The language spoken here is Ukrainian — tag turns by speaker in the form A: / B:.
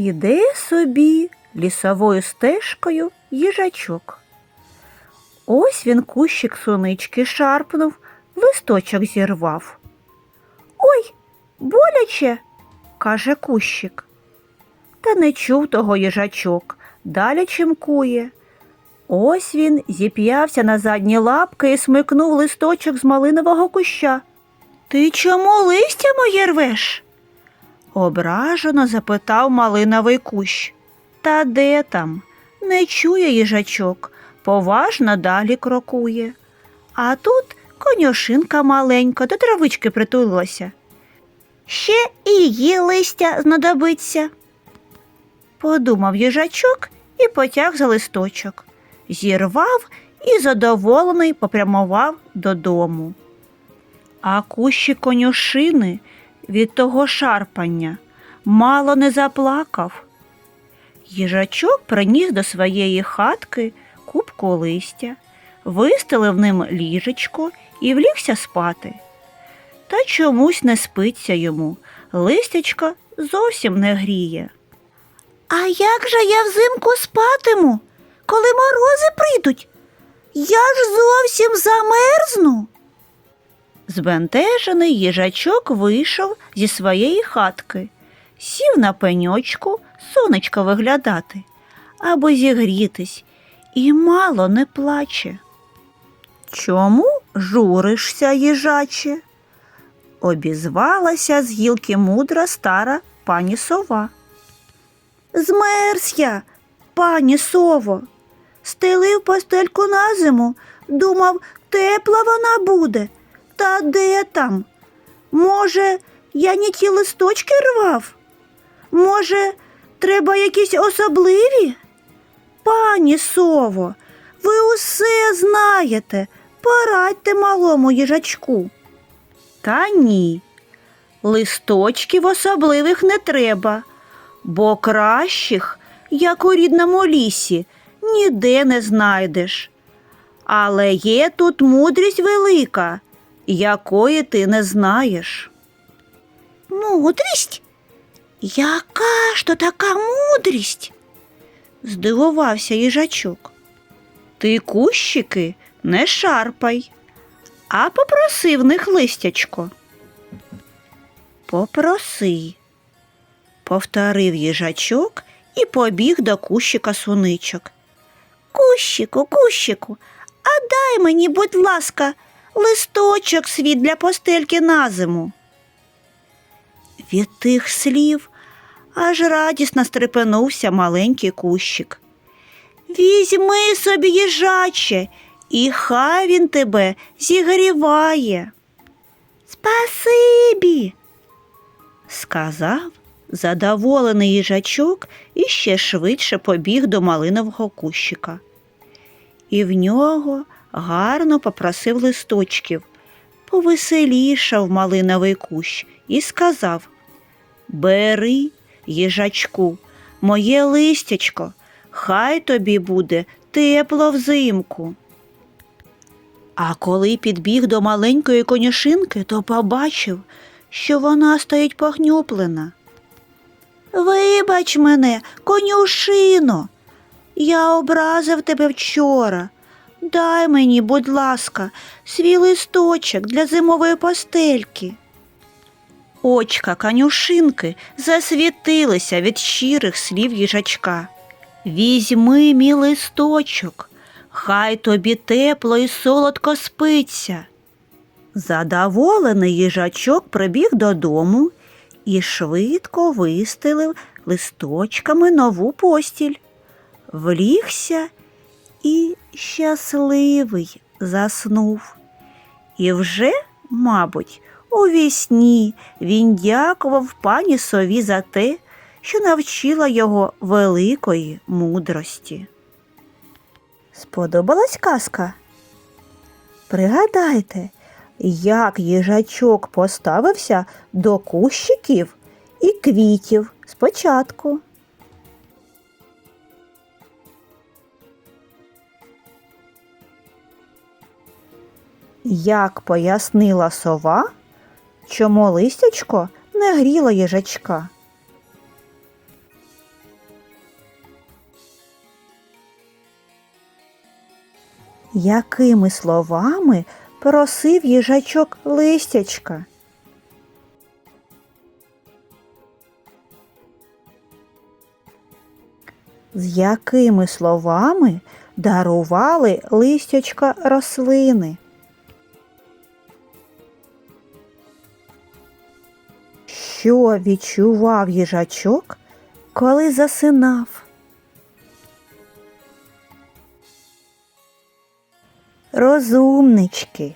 A: Іде собі лісовою стежкою їжачок. Ось він кущик сонички шарпнув, листочок зірвав. Ой, боляче, каже кущик. Та не чув того їжачок, далі чимкує. Ось він зіп'явся на задні лапки і смикнув листочок з малинового куща. Ти чому листя моє рвеш? Ображено запитав малиновий кущ. Та де там? Не чує їжачок, поважно далі крокує. А тут конюшинка маленька до травички притулилася. Ще і її листя знадобиться. Подумав їжачок і потяг за листочок. Зірвав і задоволений попрямував додому. А кущі конюшини від того шарпання мало не заплакав. Їжачок приніс до своєї хатки купку листя, вистелив ним ліжечко і влігся спати. Та чомусь не спиться йому, листячка зовсім не гріє. А як же я взимку спатиму, коли морози прийдуть? Я ж зовсім замерзну. Збентежений їжачок вийшов зі своєї хатки, сів на пеньочку сонечка виглядати, аби зігрітись, і мало не плаче. Чому журишся, їжаче? Обізвалася з гілки мудра стара пані сова. Змерз я, пані сово, стелив постельку на зиму, думав, тепла вона буде. Та де там? Може, я не ті листочки рвав? Може, треба якісь особливі? Пані сово, ви усе знаєте, порадьте малому їжачку. Та ні, листочків особливих не треба, бо кращих, як у рідному лісі, ніде не знайдеш. Але є тут мудрість велика, якої ти не знаєш. Мудрість? Яка ж то така мудрість? здивувався їжачок. Ти кущики не шарпай, а попроси в них листячко. Попроси, повторив їжачок і побіг до кущика суничок. Кущику, кущику, а дай мені, будь ласка, листочок свій для постельки на зиму. Від тих слів аж радісно стрепенувся маленький кущик. Візьми собі їжаче, і хай він тебе зігріває. Спасибі, сказав задоволений їжачок і ще швидше побіг до малинового кущика. І в нього гарно попросив листочків, повеселішав малиновий кущ і сказав Бери, їжачку, моє листячко, хай тобі буде тепло взимку. А коли підбіг до маленької конюшинки, то побачив, що вона стоїть похнюплена. Вибач мене, конюшино, я образив тебе вчора. Дай мені, будь ласка, свій листочок для зимової постельки. Очка конюшинки засвітилися від щирих слів їжачка. Візьми мій листочок, хай тобі тепло і солодко спиться. Задоволений їжачок прибіг додому і швидко вистелив листочками нову постіль. Влігся і щасливий заснув. І вже, мабуть, у вісні він дякував пані сові за те, що навчила його великої мудрості. Сподобалась казка? Пригадайте, як їжачок поставився до кущиків і квітів спочатку. Як пояснила сова, чому листячко не гріло їжачка? Якими словами просив їжачок листячка? З якими словами дарували листячка рослини? Що відчував їжачок, коли засинав? Розумнички,